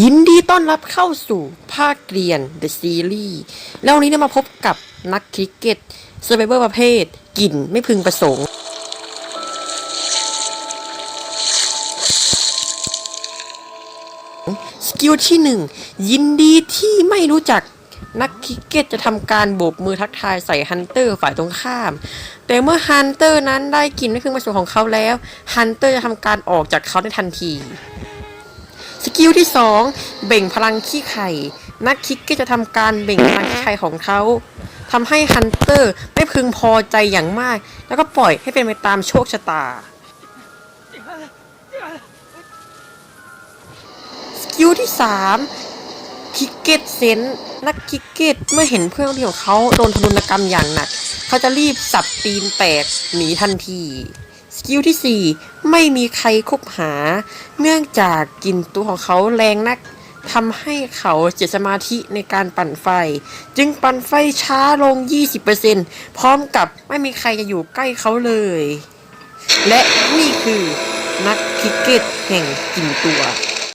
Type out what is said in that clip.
ยินดีต้อนรับเข้าสู่ภาคเรียน The Series แล้ววันนี้ได้มาพบกับนักคริกเก็ตเซอร์ไ o เวอร์ประเภท กลิ่นไม่พึงประสงค์ สกิลที่หนึ่งยินดีที่ไม่รู้จักนักคริกเก็ตจะทำการโบกมือทักทายใส่ฮันเตอร์ฝ่ายตรงข้าม แต่เมื่อฮันเตอร์นั้นได้กลินไม่พึงประสงค์ของเขาแล้วฮันเตอร์จะทำการออกจากเขาในทันที สกิลที่ 2 เบ่งพลังขี้ไข่ นักคิกก็จะทำการเบ่งพลังขี้ไข่ของเขาทำให้ฮันเตอร์ไม่พึงพอใจอย่างมาก แล้วก็ปล่อยให้เป็นไปตามโชคชะตา สกิลที่ 3 คิกเก็ตเซนนักคิกเก็ตเมื่อเห็นเพื่อนที่ของเขาโดนทารุณกรรมอย่างหนัก เขาจะรีบสับตีนแตกหนีทันที กิลที่ 4 ไม่มีใครคบหา เนื่องจากกลิ่นตัวของเขาแรงนักทำให้เขาเสียสมาธิในการปั่นไฟ จึงปั่นไฟช้าลง 20%พร้อมกับไม่มีใครจะอยู่ใกล้เขาเลย และนี่คือนักคริกเก็ตแห่งกลิ่นตัว